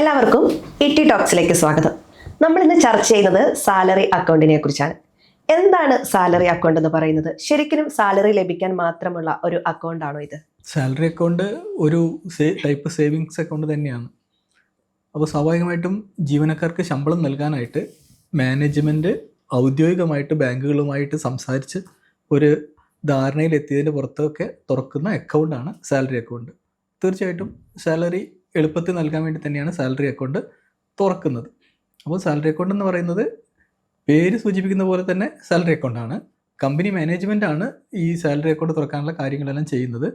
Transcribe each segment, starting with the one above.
എല്ലാവർക്കും ഇറ്റി ടോക്സിലേക്ക് സ്വാഗതം. നമ്മൾ ഇന്ന് ചർച്ച ചെയ്യുന്നത് സാലറി അക്കൗണ്ടിനെ കുറിച്ചാണ്. എന്താണ് സാലറി അക്കൗണ്ട് എന്ന് പറയുന്നത്? ശരിക്കും സാലറി ലഭിക്കാൻ മാത്രമുള്ള ഒരു അക്കൗണ്ട് ആണോ ഇത്? സാലറി അക്കൗണ്ട് ഒരു ടൈപ്പ് സേവിങ്സ് അക്കൗണ്ട് തന്നെയാണ്. അപ്പോൾ സ്വാഭാവികമായിട്ടും ജീവനക്കാർക്ക് ശമ്പളം നൽകാനായിട്ട് മാനേജ്മെന്റ് ഔദ്യോഗികമായിട്ട് ബാങ്കുകളുമായിട്ട് സംസാരിച്ച് ഒരു ധാരണയിലെത്തിയതിന്റെ പുറത്തൊക്കെ തുറക്കുന്ന അക്കൗണ്ടാണ് സാലറി അക്കൗണ്ട് തീർച്ചയായിട്ടും സാലറി എളുപ്പത്തിൽ നൽകാൻ വേണ്ടി തന്നെയാണ് സാലറി അക്കൗണ്ട് തുറക്കുന്നത്. അപ്പോൾ സാലറി അക്കൗണ്ട് എന്ന് പറയുന്നത് പേര് സൂചിപ്പിക്കുന്ന പോലെ തന്നെ സാലറി അക്കൗണ്ടാണ് കമ്പനി മാനേജ്മെന്റ് ആണ് ഈ സാലറി അക്കൗണ്ട് തുറക്കാനുള്ള കാര്യങ്ങളെല്ലാം ചെയ്യുന്നത്.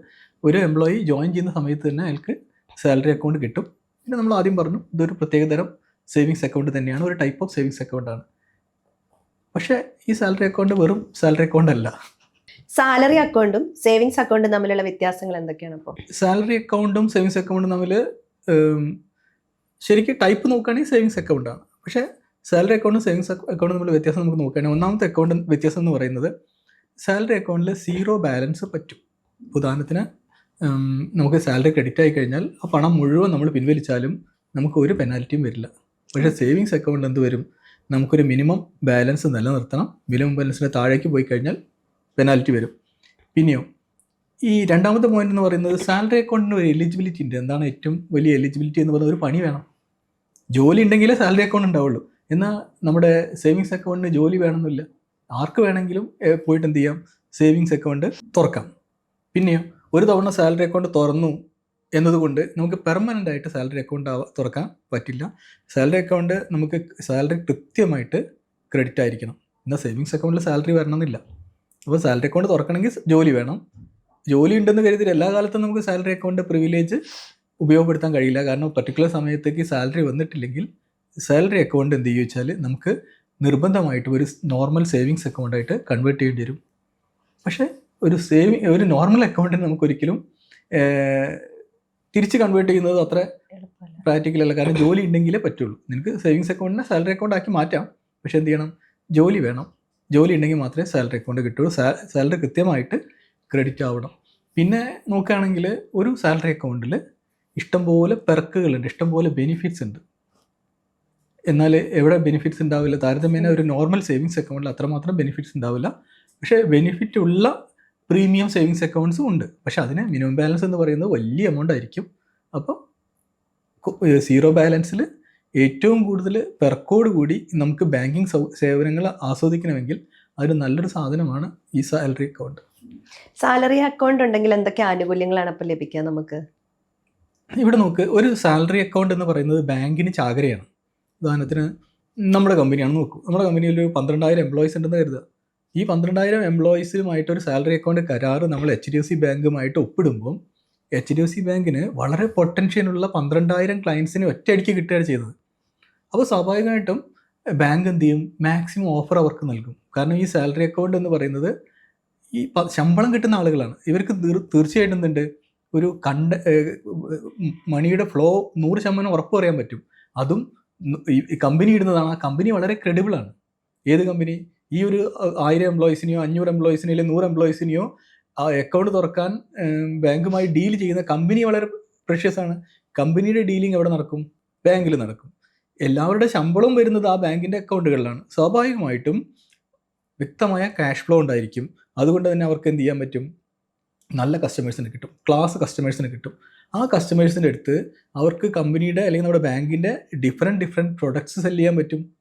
ഒരു എംപ്ലോയി ജോയിൻ ചെയ്യുന്ന സമയത്ത് തന്നെ അയാൾക്ക് സാലറി അക്കൗണ്ട് കിട്ടും. പിന്നെ നമ്മൾ ആദ്യം പറഞ്ഞു ഇതൊരു പ്രത്യേകതരം സേവിങ്സ് അക്കൗണ്ട് തന്നെയാണ് ഒരു ടൈപ്പ് ഓഫ് സേവിങ്സ് അക്കൗണ്ടാണ് പക്ഷേ ഈ സാലറി അക്കൗണ്ട് വെറും സാലറി അക്കൗണ്ട് അല്ല. സാലറി അക്കൗണ്ടും സേവിങ്സ് അക്കൗണ്ടും തമ്മിലുള്ള വ്യത്യാസങ്ങൾ എന്തൊക്കെയാണ് അപ്പോൾ? സാലറി അക്കൗണ്ടും സേവിങ്സ് അക്കൗണ്ടും തമ്മിൽ ശരിക്കും ടൈപ്പ് നോക്കുകയാണെങ്കിൽ സേവിങ്സ് അക്കൗണ്ടാണ് പക്ഷേ സാലറി അക്കൗണ്ടും സേവിങ്സ് അക്കൗണ്ടും തമ്മിൽ വ്യത്യാസം നമുക്ക് നോക്കുകയാണെങ്കിൽ ഒന്നാമത്തെ അക്കൗണ്ട് വ്യത്യാസം എന്ന് പറയുന്നത് സാലറി അക്കൗണ്ടിൽ സീറോ ബാലൻസ് പറ്റും. ഉദാഹരണത്തിന് നമുക്ക് സാലറി ക്രെഡിറ്റ് ആയി കഴിഞ്ഞാൽ ആ പണം മുഴുവൻ നമ്മൾ പിൻവലിച്ചാലും നമുക്ക് ഒരു പെനാൽറ്റിയും വരില്ല. പക്ഷേ സേവിങ്സ് അക്കൗണ്ട് എന്ത് വരും? നമുക്കൊരു മിനിമം ബാലൻസ് നിലനിർത്തണം. മിനിമം ബാലൻസിന് താഴേക്ക് പോയി കഴിഞ്ഞാൽ പെനാൽറ്റി വരും. പിന്നെയോ ഈ രണ്ടാമത്തെ പോയിന്റ് എന്ന് പറയുന്നത് സാലറി അക്കൗണ്ടിന് ഒരു എലിജിബിലിറ്റി ഉണ്ട്. എന്താണ് ഏറ്റവും വലിയ എലിജിബിലിറ്റി എന്ന് പറയുന്നത്? ഒരു പണി വേണം. ജോലി ഉണ്ടെങ്കിലേ സാലറി അക്കൗണ്ട് ഉണ്ടാവുള്ളൂ. എന്നാൽ നമ്മുടെ സേവിങ്സ് അക്കൗണ്ടിന് ജോലി വേണമെന്നില്ല. ആർക്ക് വേണമെങ്കിലും പോയിട്ട് എന്ത് ചെയ്യാം? സേവിങ്സ് അക്കൗണ്ട് തുറക്കാം. പിന്നെയോ ഒരു തവണ സാലറി അക്കൗണ്ട് തുറന്നു എന്നതുകൊണ്ട് നമുക്ക് പെർമനന്റ് ആയിട്ട് സാലറി അക്കൗണ്ട് തുറക്കാൻ പറ്റില്ല. സാലറി അക്കൗണ്ട് നമുക്ക് സാലറി കൃത്യമായിട്ട് ക്രെഡിറ്റ് ആയിരിക്കണം. എന്നാൽ സേവിങ്സ് അക്കൗണ്ടിൽ സാലറി വരണമെന്നില്ല. അപ്പോൾ സാലറി അക്കൗണ്ട് തുറക്കണമെങ്കിൽ ജോലി വേണം. ജോലി ഉണ്ടെന്ന് കരുതി എല്ലാ കാലത്തും നമുക്ക് സാലറി അക്കൗണ്ട് പ്രിവിലേജ് ഉപയോഗപ്പെടുത്താൻ കഴിയില്ല. കാരണം പർട്ടിക്കുലർ സമയത്തേക്ക് സാലറി വന്നിട്ടില്ലെങ്കിൽ സാലറി അക്കൗണ്ട് എന്ത് ചെയ്യുക വെച്ചാൽ നമുക്ക് നിർബന്ധമായിട്ട് ഒരു നോർമൽ സേവിങ്സ് അക്കൗണ്ടായിട്ട് കൺവേർട്ട് ചെയ്യേണ്ടി വരും. പക്ഷേ ഒരു സേവിങ് ഒരു നോർമൽ അക്കൗണ്ടിന് നമുക്കൊരിക്കലും തിരിച്ച് കൺവേർട്ട് ചെയ്യുന്നത് അത്ര പ്രാക്ടിക്കൽ അല്ല. കാരണം ജോലി ഉണ്ടെങ്കിലേ പറ്റുള്ളൂ. നിനക്ക് സേവിങ്സ് അക്കൗണ്ടിനെ സാലറി അക്കൗണ്ട് ആക്കി മാറ്റാം. പക്ഷേ എന്ത് ചെയ്യണം? ജോലി വേണം. ജോലി ഉണ്ടെങ്കിൽ മാത്രമേ സാലറി അക്കൗണ്ട് കിട്ടുള്ളൂ. സാലറി കൃത്യമായിട്ട് ക്രെഡിറ്റ് ആവണം. പിന്നെ നോക്കുകയാണെങ്കിൽ ഒരു സാലറി അക്കൗണ്ടിൽ ഇഷ്ടംപോലെ പെർക്കുകളുണ്ട് ഇഷ്ടംപോലെ ബെനിഫിറ്റ്സ് ഉണ്ട്. എന്നാൽ എവിടെ ബെനിഫിറ്റ്സ് ഉണ്ടാവില്ല? താരതമ്യേന ഒരു നോർമൽ സേവിങ്സ് അക്കൗണ്ടിൽ അത്രമാത്രം ബെനിഫിറ്റ്സ് ഉണ്ടാവില്ല. പക്ഷേ ബെനിഫിറ്റ് ഉള്ള പ്രീമിയം സേവിങ്സ് അക്കൗണ്ട്സും ഉണ്ട്. പക്ഷേ അതിന് മിനിമം ബാലൻസ് എന്ന് പറയുന്നത് വലിയ എമൗണ്ട് ആയിരിക്കും. അപ്പോൾ സീറോ ബാലൻസിൽ ഏറ്റവും കൂടുതൽ പെർക്കോട് കൂടി നമുക്ക് ബാങ്കിങ് സേവനങ്ങൾ ആസ്വദിക്കണമെങ്കിൽ അതൊരു നല്ലൊരു സാധനമാണ് ഈ സാലറി അക്കൗണ്ട് സാലറി അക്കൗണ്ട് ഉണ്ടെങ്കിൽ എന്തൊക്കെ ആനുകൂല്യങ്ങളാണ് അപ്പോൾ ലഭിക്കുക നമുക്ക്? ഇവിടെ നോക്ക് ഒരു സാലറി അക്കൗണ്ട് എന്ന് പറയുന്നത് ബാങ്കിന് ചാകരയാണ്. ഉദാഹരണത്തിന് നമ്മുടെ കമ്പനിയാണ് നോക്കൂ. നമ്മുടെ കമ്പനിയിൽ ഒരു പന്ത്രണ്ടായിരം എംപ്ലോയീസ് ഉണ്ടെന്ന് കരുതുക. ഈ പന്ത്രണ്ടായിരം എംപ്ലോയീസുമായിട്ട് ഒരു സാലറി അക്കൗണ്ട് കരാറ് നമ്മൾ എച്ച് ഡി എഫ് സി ബാങ്കുമായിട്ട് ഒപ്പിടുമ്പോൾ എച്ച് ഡി എഫ് സി ബാങ്കിന് വളരെ പൊട്ടൻഷ്യലുള്ള പന്ത്രണ്ടായിരം ക്ലയൻസിന് ഒറ്റയടിക്ക് കിട്ടുകയാണ് ചെയ്തത്. അപ്പോൾ സ്വാഭാവികമായിട്ടും ബാങ്ക് എന്ത് ചെയ്യും? മാക്സിമം ഓഫർ അവർക്ക് നൽകും. കാരണം ഈ സാലറി അക്കൗണ്ട് എന്ന് പറയുന്നത് ഈ ശമ്പളം കിട്ടുന്ന ആളുകളാണ്. ഇവർക്ക് തീർ- തീർച്ചയായിട്ടും എന്തുണ്ട്? ഒരു കണ്ട മണിയുടെ ഫ്ലോ നൂറ് ശതമാനം ഉറപ്പ് പറയാൻ പറ്റും. അതും ഈ- കമ്പനി ഇടുന്നതാണ്. ആ കമ്പനി വളരെ ക്രെഡിബിൾ ആണ്. ഏത് കമ്പനി ഈ ഒരു ആയിരം എംപ്ലോയീസിനെയോ അഞ്ഞൂറ് എംപ്ലോയീസിനെയോ അല്ലെങ്കിൽ നൂറ് എംപ്ലോയീസിനെയോ ആ അക്കൗണ്ട് തുറക്കാൻ ബാങ്കുമായി ഡീൽ ചെയ്യുന്ന കമ്പനി വളരെ പ്രഷ്യസ് ആണ്. കമ്പനിയുടെ ഡീലിംഗ് എവിടെ നടക്കും? ബാങ്കിൽ നടക്കും. എല്ലാവരുടെ ശമ്പളം വരുന്നത് ആ ബാങ്കിന്റെ അക്കൗണ്ടുകളിലാണ് സ്വാഭാവികമായിട്ടും വ്യക്തമായ ക്യാഷ് ഫ്ലോ ഉണ്ടായിരിക്കും. അതുകൊണ്ട് തന്നെ അവർക്ക് എന്ത് ചെയ്യാൻ പറ്റും? നല്ല കസ്റ്റമേഴ്സിന് കിട്ടും. ക്ലാസ് കസ്റ്റമേഴ്സിന് കിട്ടും. ആ കസ്റ്റമേഴ്സിന്റെ അടുത്ത് അവർക്ക് കമ്പനിയുടെ അല്ലെങ്കിൽ നമ്മുടെ ബാങ്കിന്റെ ഡിഫറെന്റ് ഡിഫറെന്റ് പ്രൊഡക്ട്സ് സെൽ ചെയ്യാൻ പറ്റും.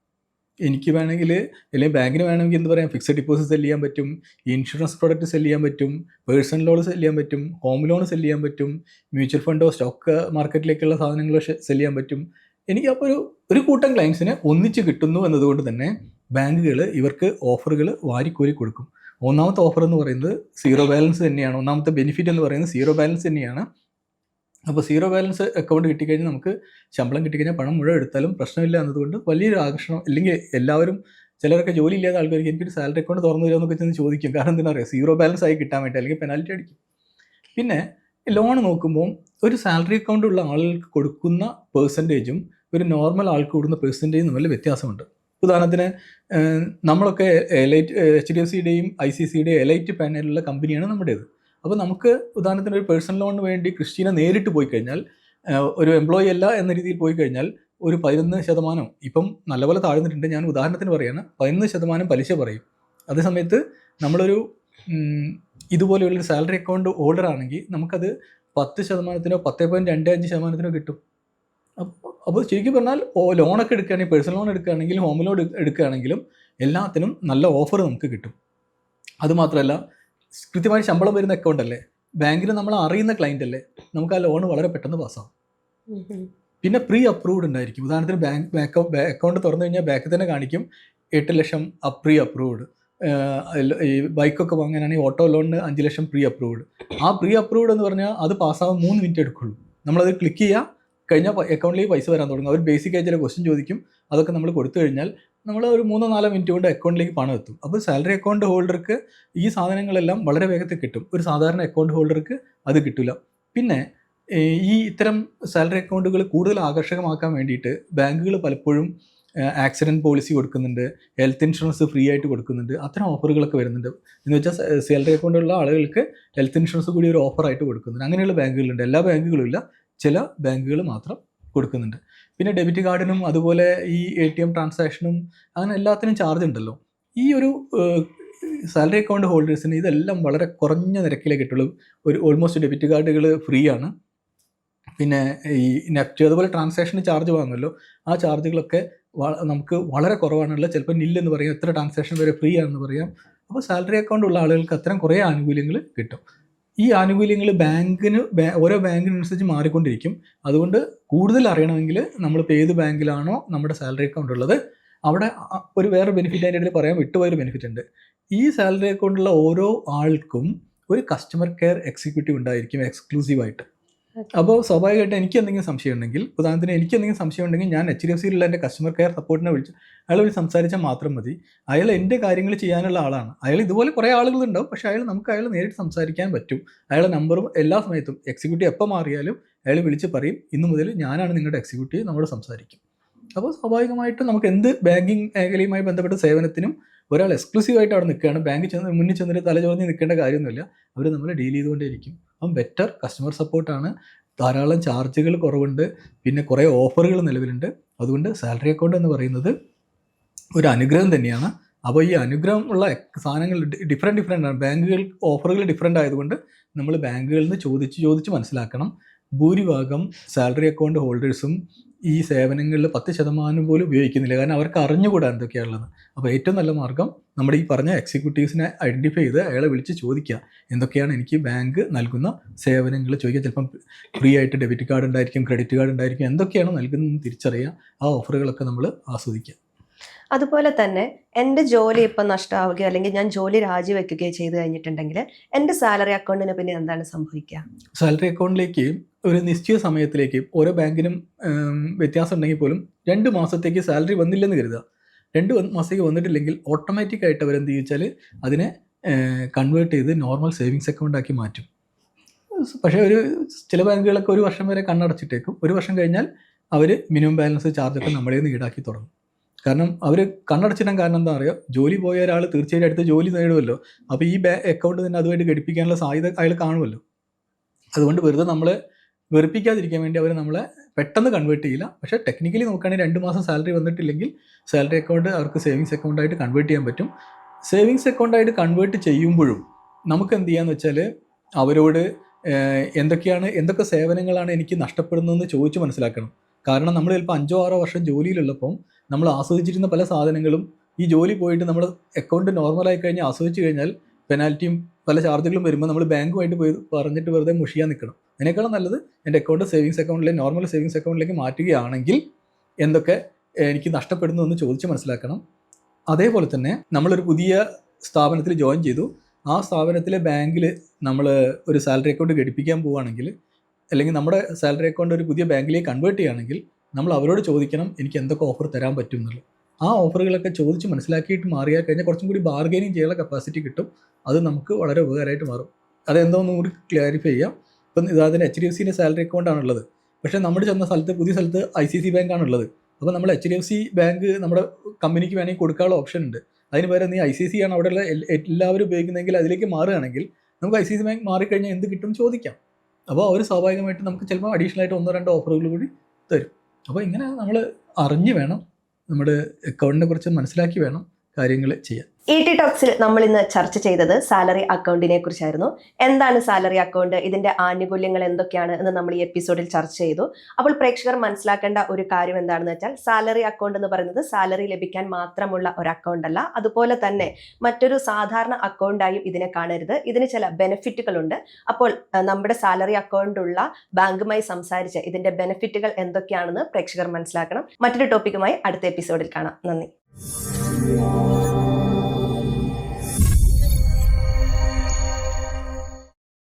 എനിക്ക് വേണമെങ്കിൽ അല്ലെങ്കിൽ ബാങ്കിന് വേണമെങ്കിൽ എന്ത് പറയാം? ഫിക്സഡ് ഡിപ്പോസിറ്റ് സെൽ ചെയ്യാൻ പറ്റും. ഇൻഷുറൻസ് പ്രോഡക്റ്റ് സെൽ ചെയ്യാൻ പറ്റും. പേഴ്സണൽ ലോൺ സെൽ ചെയ്യാൻ പറ്റും. ഹോം ലോൺ സെൽ ചെയ്യാൻ പറ്റും. മ്യൂച്വൽ ഫണ്ടോ സ്റ്റോക്ക് മാർക്കറ്റിലേക്കുള്ള സാധനങ്ങളോ സെൽ ചെയ്യാൻ പറ്റും. എനിക്ക് അപ്പോൾ ഒരു ഒരു കൂട്ടം ക്ലയൻസിന് ഒന്നിച്ച് കിട്ടുന്നു എന്നതുകൊണ്ട് തന്നെ ബാങ്കുകൾ ഇവർക്ക് ഓഫറുകൾ വാരിക്കോരി കൊടുക്കും. ഒന്നാമത്തെ ഓഫർ എന്ന് പറയുന്നത് സീറോ ബാലൻസ് തന്നെയാണ്. ഒന്നാമത്തെ ബെനിഫിറ്റ് എന്ന് പറയുന്നത് സീറോ ബാലൻസ് തന്നെയാണ്. അപ്പോൾ സീറോ ബാലൻസ് അക്കൗണ്ട് കിട്ടിക്കഴിഞ്ഞാൽ നമുക്ക് ശമ്പളം കിട്ടിക്കഴിഞ്ഞാൽ പണം മുഴുവൻ എടുത്താലും പ്രശ്നമില്ല എന്നതുകൊണ്ട് വലിയൊരു ആകർഷണം. അല്ലെങ്കിൽ എല്ലാവരും ചിലരൊക്കെ ജോലി ഇല്ലാത്ത ആൾക്കാർക്ക് എനിക്കൊരു സാലറി അക്കൗണ്ട് തുറന്നു തരുമോ എന്നൊക്കെ ചെന്ന് ചോദിക്കും. കാരണം എന്താ പറയുക? സീറോ ബാലൻസ് ആയി കിട്ടാൻ വേണ്ടി അല്ലെങ്കിൽ പെനാൽറ്റി അടിക്കും. പിന്നെ ലോൺ നോക്കുമ്പോൾ ഒരു സാലറി അക്കൗണ്ട് ഉള്ള ആളുകൾക്ക് കൊടുക്കുന്ന പേഴ്സന്റേജും ഒരു നോർമൽ ആൾക്ക് കൊടുക്കുന്ന പേഴ്സന്റേജും തമ്മിൽ വ്യത്യാസമുണ്ട്. ഉദാഹരണത്തിന് നമ്മളൊക്കെ എലൈറ്റ് എച്ച് ഡി എഫ് സിയുടെയും ഐ സി സിയുടെയും എലൈറ്റ് പാനലുള്ള കമ്പനിയാണ് നമ്മുടേത്. അപ്പോൾ നമുക്ക് ഉദാഹരണത്തിന് ഒരു പേഴ്സണൽ ലോണിന് വേണ്ടി ക്രിസ്റ്റീനെ നേരിട്ട് പോയി കഴിഞ്ഞാൽ ഒരു എംപ്ലോയി അല്ല എന്ന രീതിയിൽ പോയി കഴിഞ്ഞാൽ ഒരു പതിനൊന്ന് ശതമാനം ഇപ്പം നല്ലപോലെ താഴ്ന്നിട്ടുണ്ട്. ഞാൻ ഉദാഹരണത്തിന് പറയാണ് പതിനൊന്ന് ശതമാനം പലിശ പറയും. അതേസമയത്ത് നമ്മളൊരു ഇതുപോലെയുള്ളൊരു സാലറി അക്കൗണ്ട് ഹോൾഡർ ആണെങ്കിൽ നമുക്കത് പത്ത് ശതമാനത്തിനോ പത്ത് പോയിന്റ് രണ്ട് അഞ്ച് ശതമാനത്തിനോ കിട്ടും. അപ്പോൾ ശരിക്കും പറഞ്ഞാൽ ഓ ലോണൊക്കെ എടുക്കുകയാണെങ്കിൽ പേഴ്സണൽ ലോൺ എടുക്കുകയാണെങ്കിലും ഹോം ലോൺ എടുക്കുകയാണെങ്കിലും എല്ലാത്തിനും നല്ല ഓഫർ നമുക്ക് കിട്ടും. അതുമാത്രമല്ല കൃത്യമായി ശമ്പളം വരുന്ന അക്കൗണ്ട് അല്ലേ? ബാങ്കിൽ നമ്മൾ അറിയുന്ന ക്ലയന്റ് അല്ലേ? നമുക്ക് ആ ലോൺ വളരെ പെട്ടെന്ന് പാസ്സാവും പിന്നെ പ്രീ അപ്രൂവ്ഡ് ഉണ്ടായിരിക്കും. ഉദാഹരണത്തിന് ബാങ്ക് ബാക്ക് അക്കൗണ്ട് തുറന്നു കഴിഞ്ഞാൽ ബാക്കിൽ തന്നെ കാണിക്കും എട്ട് ലക്ഷം പ്രീ അപ്രൂവ്ഡ് ഈ ബൈക്കൊക്കെ വാങ്ങാനാണെങ്കിൽ ഓട്ടോ ലോണിന് അഞ്ച് ലക്ഷം പ്രീ അപ്രൂവ്ഡ് ആ പ്രീ അപ്രൂവ്ഡ് എന്ന് പറഞ്ഞാൽ അത് പാസ്സാവാൻ മൂന്ന് മിനിറ്റ് എടുക്കുള്ളൂ. നമ്മളത് ക്ലിക്ക് ചെയ്യുക കഴിഞ്ഞാൽ അക്കൗണ്ടിലേക്ക് പൈസ വരാൻ തുടങ്ങും. അവർ ബേസിക് ആയി ചില ക്വസ്റ്റ്യൻ ചോദിക്കും. അതൊക്കെ നമ്മൾ കൊടുത്തു കഴിഞ്ഞാൽ നമ്മൾ ഒരു മൂന്നോ നാലോ മിനിറ്റ് കൊണ്ട് അക്കൗണ്ടിലേക്ക് പണം എത്തും. അപ്പോൾ സാലറി അക്കൗണ്ട് ഹോൾഡർക്ക് ഈ സാധനങ്ങളെല്ലാം വളരെ വേഗത്തിൽ കിട്ടും. ഒരു സാധാരണ അക്കൗണ്ട് ഹോൾഡർക്ക് അത് കിട്ടില്ല പിന്നെ ഈ ഇത്തരം സാലറി അക്കൗണ്ടുകൾ കൂടുതൽ ആകർഷകമാക്കാൻ വേണ്ടിയിട്ട് ബാങ്കുകൾ പലപ്പോഴും ആക്സിഡന്റ് പോളിസി കൊടുക്കുന്നുണ്ട്. ഹെൽത്ത് ഇൻഷുറൻസ് ഫ്രീ ആയിട്ട് കൊടുക്കുന്നുണ്ട്. അത്തരം ഓഫറുകളൊക്കെ വരുന്നുണ്ട്. എന്ന് വെച്ചാൽ സാലറി അക്കൗണ്ടുള്ള ആളുകൾക്ക് ഹെൽത്ത് ഇൻഷുറൻസ് കൂടി ഒരു ഓഫറായിട്ട് കൊടുക്കുന്നുണ്ട്. അങ്ങനെയുള്ള ബാങ്കുകളുണ്ട്. എല്ലാ ബാങ്കുകളും ഇല്ല. ചില ബാങ്കുകൾ മാത്രം കൊടുക്കുന്നുണ്ട്. പിന്നെ ഡെബിറ്റ് കാർഡിനും അതുപോലെ ഈ എ ടി എം ട്രാൻസാക്ഷനും അങ്ങനെ എല്ലാത്തിനും ചാർജ് ഉണ്ടല്ലോ. ഈ ഒരു സാലറി അക്കൗണ്ട് ഹോൾഡേഴ്സിന് ഇതെല്ലാം വളരെ കുറഞ്ഞ നിരക്കിലേ കിട്ടുള്ളൂ. ഒരു ഓൾമോസ്റ്റ് ഡെബിറ്റ് കാർഡുകൾ ഫ്രീ ആണ് പിന്നെ ഈ നെഫ്റ്റ് അതുപോലെ ട്രാൻസാക്ഷന് ചാർജ് വാങ്ങുമല്ലോ. ആ ചാർജുകളൊക്കെ നമുക്ക് വളരെ കുറവാണുള്ളത് ചിലപ്പോൾ നില്ലെന്ന് പറയാം. എത്ര ട്രാൻസാക്ഷൻ വരെ ഫ്രീ ആണെന്ന് പറയാം. അപ്പോൾ സാലറി അക്കൗണ്ട് ഉള്ള ആളുകൾക്ക് അത്തരം കുറേ ആനുകൂല്യങ്ങൾ കിട്ടും. ഈ ആനുകൂല്യങ്ങൾ ബാങ്കിന് ഓരോ ബാങ്കിനനുസരിച്ച് മാറിക്കൊണ്ടിരിക്കും. അതുകൊണ്ട് കൂടുതൽ അറിയണമെങ്കിൽ നമ്മളിപ്പോൾ ഏത് ബാങ്കിലാണോ നമ്മുടെ സാലറി അക്കൗണ്ട് ഉള്ളത് അവിടെ ഒരു വേറെ ബെനിഫിറ്റ് അതിന്റെ ഇടയിൽ പറയാൻ വിട്ടുപോയൊരു ബെനിഫിറ്റ് ഉണ്ട്. ഈ സാലറി അക്കൗണ്ടുള്ള ഓരോ ആൾക്കും ഒരു കസ്റ്റമർ കെയർ എക്സിക്യൂട്ടീവ് ഉണ്ടായിരിക്കും എക്സ്ക്ലൂസീവായിട്ട് അപ്പോൾ സ്വാഭാവികമായിട്ട് എനിക്ക് എന്തെങ്കിലും സംശയം ഉണ്ടെങ്കിൽ ഉദാഹരണത്തിന് എനിക്ക് എന്തെങ്കിലും സംശയം ഉണ്ടെങ്കിൽ ഞാൻ എച്ച് ഡി എഫ് സിയിലുള്ള എന്റെ കസ്റ്റമർ കെയർ സപ്പോർട്ടിനെ വിളിച്ച് അയാൾ വിളിച്ച് സംസാരിച്ചാൽ മാത്രം മതി. അയാൾ എന്റെ കാര്യങ്ങൾ ചെയ്യാനുള്ള ആളാണ്. അയാൾ ഇതുപോലെ കുറേ ആളുകളുണ്ടാവും. പക്ഷേ അയാൾ നമുക്ക് അയാൾ നേരിട്ട് സംസാരിക്കാൻ പറ്റും. അയാളുടെ നമ്പറും എല്ലാ സമയത്തും എക്സിക്യൂട്ടീവ് എപ്പോൾ മാറിയാലും അയാൾ വിളിച്ച് പറയും ഇന്നു മുതൽ ഞാനാണ് നിങ്ങളുടെ എക്സിക്യൂട്ടീവ് നമ്മൾ സംസാരിക്കും. അപ്പോൾ സ്വാഭാവികമായിട്ടും നമുക്ക് എന്ത് ബാങ്കിങ് മേഖലയുമായി ബന്ധപ്പെട്ട സേവനത്തിനും ഒരാൾ എക്സ്ക്ലൂസീവായിട്ട് അവിടെ നിൽക്കുകയാണ്. ബാങ്കിൽ ചെന്ന് മുന്നിൽ ചെന്നിട്ട് തലചോർന്ന് നിൽക്കേണ്ട കാര്യമൊന്നുമില്ല. അവർ നമ്മൾ ഡീൽ ചെയ്തുകൊണ്ടേയിരിക്കും. അപ്പം ബെറ്റർ കസ്റ്റമർ സപ്പോർട്ടാണ് ധാരാളം ചാർജുകൾ കുറവുണ്ട്. പിന്നെ കുറേ ഓഫറുകൾ നിലവിലുണ്ട്. അതുകൊണ്ട് സാലറി അക്കൗണ്ട് എന്ന് പറയുന്നത് ഒരു അനുഗ്രഹം തന്നെയാണ്. അപ്പോൾ ഈ അനുഗ്രഹം ഉള്ള സാധനങ്ങൾ ഡിഫറെന്റ് ഡിഫറെന്റ് ആണ്. ബാങ്കുകൾ ഓഫറുകൾ ഡിഫറെന്റ് ആയതുകൊണ്ട് നമ്മൾ ബാങ്കുകളിൽ നിന്ന് ചോദിച്ച് ചോദിച്ച് മനസ്സിലാക്കണം. ഭൂരിഭാഗം സാലറി അക്കൗണ്ട് ഹോൾഡേഴ്സും ഈ സേവനങ്ങളിൽ പത്ത് ശതമാനം പോലും ഉപയോഗിക്കുന്നില്ല. കാരണം അവർക്ക് അറിഞ്ഞുകൂടാ എന്തൊക്കെയാണുള്ളത്. അപ്പോൾ ഏറ്റവും നല്ല മാർഗം നമ്മുടെ ഈ പറഞ്ഞ എക്സിക്യൂട്ടീവ്സിനെ ഐഡന്റിഫൈ ചെയ്ത് അയാളെ വിളിച്ച് ചോദിക്കുക. എന്തൊക്കെയാണ് എനിക്ക് ബാങ്ക് നൽകുന്ന സേവനങ്ങൾ ചോദിക്കുക. ചിലപ്പം ഫ്രീ ആയിട്ട് ഡെബിറ്റ് കാർഡ് ഉണ്ടായിരിക്കും ക്രെഡിറ്റ് കാർഡ് ഉണ്ടായിരിക്കും. എന്തൊക്കെയാണ് നൽകുന്നതെന്ന് തിരിച്ചറിയുക. ആ ഓഫറുകളൊക്കെ നമ്മൾ ആസ്വദിക്കുക. അതുപോലെ തന്നെ എന്റെ ജോലി ഇപ്പം നഷ്ടമാവുകയോ അല്ലെങ്കിൽ ഞാൻ ജോലി രാജിവെക്കുകയോ ചെയ്തു കഴിഞ്ഞിട്ടുണ്ടെങ്കിൽ എന്റെ സാലറി അക്കൗണ്ടിന് പിന്നെ എന്താണ് സംഭവിക്കുക? സാലറി അക്കൗണ്ടിലേക്ക് ഒരു നിശ്ചിത സമയത്തിലേക്ക് ഓരോ ബാങ്കിനും വ്യത്യാസം ഉണ്ടെങ്കിൽ പോലും രണ്ട് മാസത്തേക്ക് സാലറി വന്നില്ലെന്ന് കരുതുക. രണ്ട് മാസത്തേക്ക് വന്നിട്ടില്ലെങ്കിൽ ഓട്ടോമാറ്റിക് ആയിട്ട് അവരെന്ത് ചോദിച്ചാൽ അതിനെ കൺവേർട്ട് ചെയ്ത് നോർമൽ സേവിങ്സ് അക്കൗണ്ട് ആക്കി മാറ്റും. പക്ഷേ ഒരു ചില ബാങ്കുകളൊക്കെ ഒരു വർഷം വരെ കണ്ണടച്ചിട്ടേക്കും. ഒരു വർഷം കഴിഞ്ഞാൽ അവർ മിനിമം ബാലൻസ് ചാർജൊക്കെ നമ്മളെ നിന്ന് ഈടാക്കി തുടങ്ങും. കാരണം അവർ കണ്ണടച്ചിടാൻ കാരണം എന്താ പറയുക ജോലി പോയ ഒരാൾ തീർച്ചയായിട്ടും അടുത്ത ജോലി നേടുമല്ലോ അപ്പോൾ ഈ അക്കൗണ്ട് തന്നെ അതുമായിട്ട് ഘടിപ്പിക്കാനുള്ള സാധ്യത അയാൾ കാണുമല്ലോ അതുകൊണ്ട് വെറുതെ നമ്മൾ വെറുപ്പിക്കാതിരിക്കാൻ വേണ്ടി അവർ നമ്മളെ പെട്ടെന്ന് കൺവേർട്ട് ചെയ്യില്ല. പക്ഷേ ടെക്നിക്കലി നോക്കുകയാണെങ്കിൽ രണ്ട് മാസം സാലറി വന്നിട്ടില്ലെങ്കിൽ സാലറി അക്കൗണ്ട് അവർക്ക് സേവിങ്സ് അക്കൗണ്ടായിട്ട് കൺവേർട്ട് ചെയ്യാൻ പറ്റും. സേവിങ്സ് അക്കൗണ്ടായിട്ട് കൺവേർട്ട് ചെയ്യുമ്പോഴും നമുക്ക് എന്ത് ചെയ്യാന്ന് വെച്ചാൽ അവരോട് എന്തൊക്കെയാണ് എന്തൊക്കെ സേവനങ്ങളാണ് എനിക്ക് നഷ്ടപ്പെടുന്നതെന്ന് ചോദിച്ച് മനസ്സിലാക്കണം. കാരണം നമ്മൾ ചിലപ്പോൾ അഞ്ചോ ആറോ വർഷം ജോലിയിലുള്ളപ്പം നമ്മൾ ആസ്വദിച്ചിരുന്ന പല സാധനങ്ങളും ഈ ജോലി പോയിട്ട് നമ്മൾ അക്കൗണ്ട് നോർമലായി കഴിഞ്ഞാൽ ആസ്വദിച്ച് കഴിഞ്ഞാൽ പെനാൽറ്റിയും പല ചാർജുകളും വരുമ്പോൾ നമ്മൾ ബാങ്കുമായിട്ട് പോയി പറഞ്ഞിട്ട് വെറുതെ മുഷിയാൻ നിൽക്കണം അതിനേക്കാളും നല്ലത് എന്റെ അക്കൗണ്ട് സേവിങ്സ് അക്കൗണ്ടിലേക്ക് നോർമൽ സേവിങ്സ് അക്കൗണ്ടിലേക്ക് മാറ്റുകയാണെങ്കിൽ എന്തൊക്കെ എനിക്ക് നഷ്ടപ്പെടുന്നു എന്ന് ചോദിച്ച് മനസ്സിലാക്കണം. അതേപോലെ തന്നെ നമ്മളൊരു പുതിയ സ്ഥാപനത്തിൽ ജോയിൻ ചെയ്തു. ആ സ്ഥാപനത്തിലെ ബാങ്കിൽ നമ്മൾ ഒരു സാലറി അക്കൗണ്ട് ഘടിപ്പിക്കാൻ പോവുകയാണെങ്കിൽ അല്ലെങ്കിൽ നമ്മുടെ സാലറി അക്കൗണ്ട് ഒരു പുതിയ ബാങ്കിലേക്ക് കൺവേർട്ട് ചെയ്യുകയാണെങ്കിൽ നമ്മൾ അവരോട് ചോദിക്കണം എനിക്ക് എന്തൊക്കെ ഓഫർ തരാൻ പറ്റും? എന്നുള്ളത്. ആ ഓഫറുകളൊക്കെ ചോദിച്ച് മനസ്സിലാക്കിയിട്ട് മാറിയാൽ കഴിഞ്ഞാൽ കുറച്ചും കൂടി ബാർഗൈനിങ് ചെയ്യാനുള്ള കപ്പാസിറ്റി കിട്ടും. അത് നമുക്ക് വളരെ ഉപകാരമായിട്ട് മാറും. അതെന്തോന്നും കൂടി ക്ലാരിഫൈ ചെയ്യാം. ഇപ്പം ഇതാതിന് എച്ച് ഡി എഫ് സിന്റെ സാലറി അക്കൗണ്ട് ആണുള്ളത്. പക്ഷേ നമ്മൾ ചെന്ന സ്ഥലത്ത് പുതിയ സ്ഥലത്ത് ഐ സി സി ബാങ്ക് ആണുള്ളത്. അപ്പോൾ നമ്മൾ H D F C bank നമ്മുടെ കമ്പനിക്ക് വേണമെങ്കിൽ കൊടുക്കാനുള്ള ഓപ്ഷൻ ഉണ്ട്. അതിന് പകരം നീ ഐ സി സി ആണ് അവിടെയുള്ള എല്ലാവരും ഉപയോഗിക്കുന്നതെങ്കിൽ അതിലേക്ക് മാറുകയാണെങ്കിൽ നമുക്ക് ഐ സി സി ബാങ്ക് മാറിക്കഴിഞ്ഞാൽ എന്ത് കിട്ടും ചോദിക്കാം. അപ്പോൾ അവർ സ്വാഭാവികമായിട്ട് നമുക്ക് ചിലപ്പോൾ അഡീഷണൽ ആയിട്ട് ഒന്നോ രണ്ടോ ഓഫറുകൾ കൂടി തരും. അപ്പോൾ ഇങ്ങനെ നമ്മൾ അറിഞ്ഞ് വേണം നമ്മുടെ അക്കൗണ്ടിനെ കുറിച്ച് മനസ്സിലാക്കി വേണം. കാര്യങ്ങൾ ചെയ്യാം ഇ ടി ടോക്സിൽ നമ്മൾ ഇന്ന് ചർച്ച ചെയ്തത് സാലറി അക്കൗണ്ടിനെ കുറിച്ചായിരുന്നു. എന്താണ് സാലറി അക്കൗണ്ട് ഇതിന്റെ ആനുകൂല്യങ്ങൾ എന്തൊക്കെയാണ് എന്ന് നമ്മൾ ഈ എപ്പിസോഡിൽ ചർച്ച ചെയ്തു. അപ്പോൾ പ്രേക്ഷകർ മനസ്സിലാക്കേണ്ട ഒരു കാര്യം എന്താണെന്ന് വെച്ചാൽ സാലറി അക്കൗണ്ട് എന്ന് പറയുന്നത് സാലറി ലഭിക്കാൻ മാത്രമുള്ള ഒരു അക്കൗണ്ട് അല്ല. അതുപോലെ തന്നെ മറ്റൊരു സാധാരണ അക്കൗണ്ടായും ഇതിനെ കാണരുത്. ഇതിന് ചില ബെനിഫിറ്റുകൾ ഉണ്ട്. അപ്പോൾ നമ്മുടെ സാലറി അക്കൗണ്ട് ഉള്ള ബാങ്കുമായി സംസാരിച്ച് ഇതിന്റെ ബെനിഫിറ്റുകൾ എന്തൊക്കെയാണെന്ന് പ്രേക്ഷകർ മനസ്സിലാക്കണം. മറ്റൊരു ടോപ്പിക്കുമായി അടുത്ത എപ്പിസോഡിൽ കാണാം. നന്ദി. 我。